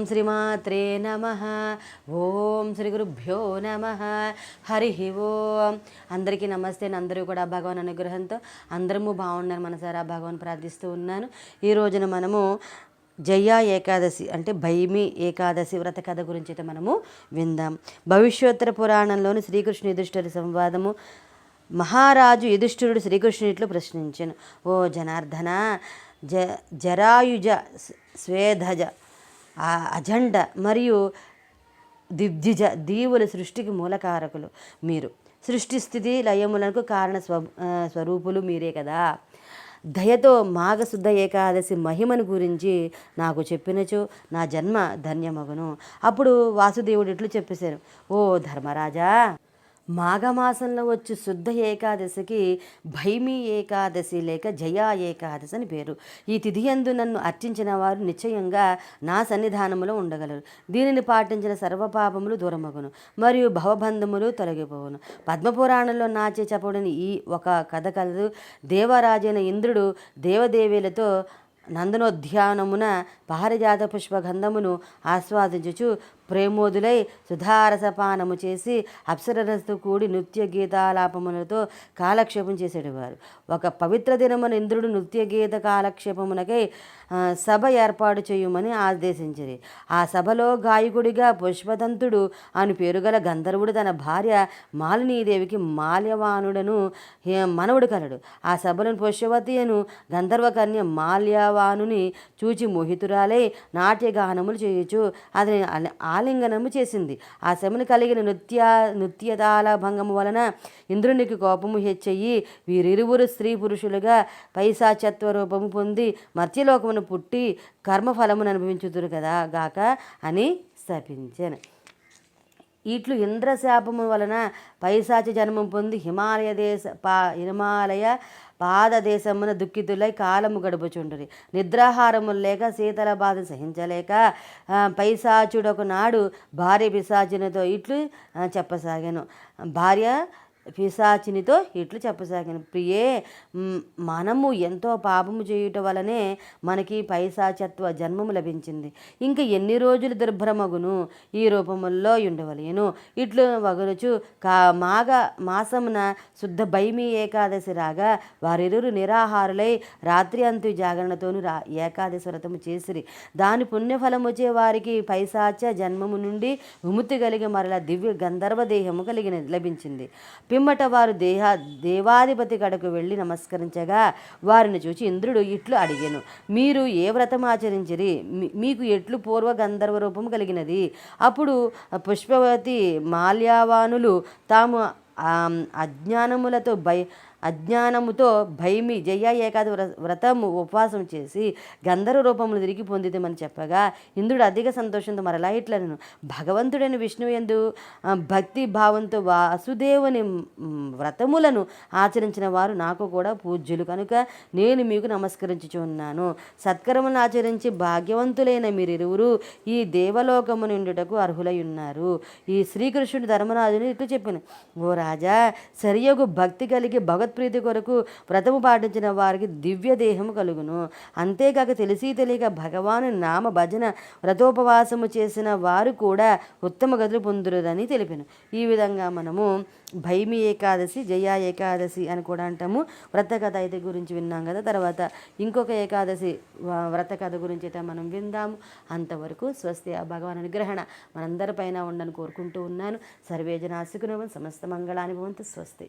ఓం శ్రీమాత్రే నమ. ఓం శ్రీ గురుభ్యో నమ. హరి ఓం. అందరికీ నమస్తే అందరూ కూడా భగవాన్ అనుగ్రహంతో అందరము బాగున్నారు మనసారా భగవాన్ ప్రార్థిస్తూ ఉన్నాను. ఈ రోజున మనము జయ ఏకాదశి అంటే భైమి ఏకాదశి వ్రత కథ గురించి అయితే మనము విందాం. భవిష్యోత్తర పురాణంలోని శ్రీకృష్ణ యుధిష్ఠిర సంవాదము. మహారాజు యుధిష్ఠిరుడు శ్రీకృష్ణుడిలో ప్రశ్నించాను. ఓ జనార్దన జ జరాయుజ స్వేధజ ఆ అజండ మరియు దిగ్జిజ దీవుల సృష్టికి మూలకారకులు మీరు. సృష్టి స్థితి లయములకు కారణ స్వ స్వరూపులు మీరే కదా. దయతో మాఘశుద్ధ ఏకాదశి మహిమను గురించి నాకు చెప్పినచో నా జన్మ ధన్యమగును. అప్పుడు వాసుదేవుడు ఇట్లు చెప్పేశారు. ఓ ధర్మరాజా మాఘమాసంలో వచ్చి శుద్ధ ఏకాదశికి భైమి ఏకాదశి లేక జయా ఏకాదశి అని పేరు. ఈ తిథియందు నన్ను అర్చించిన వారు నిశ్చయంగా నా సన్నిధానములో ఉండగలరు. దీనిని పాటించిన సర్వపాపములు దూరమగును మరియు భవబంధములు తొలగిపోవును. పద్మపురాణంలో నాచే చెప్పబడిన ఈ ఒక కథ కలదు. దేవరాజైన ఇంద్రుడు దేవదేవులతో నందనోద్యానమున పారిజాత పుష్పగంధమును ఆస్వాదించుచు ప్రేమోదులై సుధారసపానము చేసి అప్సరసతో కూడి నృత్య గీతాలాపములతో కాలక్షేపం చేసేటివారు ఒక పవిత్ర దినమున ఇంద్రుడు నృత్య గీత కాలక్షేపమునకై సభ ఏర్పాటు చేయమని ఆదేశించింది ఆ సభలో గాయకుడిగా పుష్పదంతుడు అని పేరుగల గంధర్వుడు తన భార్య మాలినీదేవికి మాల్యవానుడను మనవుడు కలడు. ఆ సభలను పుష్పవతియను గంధర్వకన్య మాల్యవానుని చూచి మోహితురాలై నాట్యగానములు చేయొచ్చు అతని ఆలింగనము చేసింది. ఆ శమను కలిగిన నృత్య నృత్యతాల భంగము వలన ఇంద్రునికి కోపము హెచ్చయి వీరిరువురు స్త్రీ పురుషులుగా పైశాచత్వ రూపము పొంది మర్త్యలోకమును పుట్టి కర్మఫలమును అనుభవించుదురు కదా గాక అని శపించాను. ఇట్లు ఇంద్రశాపము వలన పైశాచ జన్మం పొంది హిమాలయ దేశ పా హిమాలయ పాదదేశమున దుఃఖితులై కాలము గడుపుచుండ్రి. నిద్రాహారములు లేక శీతల బాధ సహించలేక ఆ, పైశాచుడొక నాడు భార్య పిశాచునితో ఇట్లు చెప్పసాగాను. భార్య పిశాచినితో ఇట్లు చెప్పసాగాను. ప్రియే మనము ఎంతో పాపము చేయుట వలనే మనకి పైశాచత్వ జన్మము లభించింది. ఇంకా ఎన్ని రోజులు దుర్భ్రమగును? ఈ రూపముల్లో ఉండవలేను ఇట్లు వగరుచు కా మాగ మాసమున శుద్ధ భైమి ఏకాదశి రాగా వారిరురు నిరాహారులై రాత్రి అంతు జాగరణతోను రా ఏకాదశి వ్రతము చేసిరి. దాని పుణ్యఫలం వచ్చే వారికి పైశాచ జన్మము నుండి విముక్తి కలిగి మరల దివ్య గంధర్వ దేహము కలిగినది లభించింది. పిమ్మట వారు దేహ దేవాధిపతి కడకు వెళ్ళి నమస్కరించగా వారిని చూచి ఇంద్రుడు ఇట్లు అడిగాను మీరు ఏ వ్రతం ఆచరించిరి? మీకు ఎట్లు పూర్వ గంధర్వ రూపం కలిగినది? అప్పుడు పుష్పవతి మాల్యావానులు తాము అజ్ఞానములతో భయ అజ్ఞానముతో భయమి జయ ఏకాది వ్ర వ్రతము ఉపవాసం చేసి గంధర్వ రూపములు తిరిగి పొందితమని చెప్పగా ఇంద్రుడు అధిక సంతోషంతో మరలా ఇట్లను భగవంతుడైన విష్ణువు ఎందు భక్తి భావంతో వాసుదేవుని వ్రతములను ఆచరించిన వారు నాకు కూడా పూజ్యులు. కనుక నేను మీకు నమస్కరించుచున్నాను. సత్కరములను ఆచరించి భాగ్యవంతులైన మీరిరువురు ఈ దేవలోకము ఉండుటకు అర్హులై ఉన్నారు ఈ శ్రీకృష్ణుడు ధర్మరాజుని ఇట్లు చెప్పిన ఓ రాజా సరియగు భక్తి కలిగి భగవత్ప్రీతి కొరకు వ్రతము పాటించిన వారికి దివ్య దేహము కలుగును. అంతేకాక తెలిసి తెలియక భగవాను నామ భజన వ్రతోపవాసము చేసిన వారు కూడా ఉత్తమ గతులు పొందురని తెలిపాను. ఈ విధంగా మనము భైమి ఏకాదశి జయా ఏకాదశి అని కూడా అంటాము. వ్రత కథ అయితే గురించి విన్నాం కదా. తర్వాత ఇంకొక ఏకాదశి వ్రత కథ గురించి అయితే మనం విందాము. అంతవరకు స్వస్తి ఆ భగవాన్ అనుగ్రహణ మనందరిపైన ఉండని కోరుకుంటూ ఉన్నాను. సర్వేజన సమస్త మంగళానుభవంతో స్వస్తి.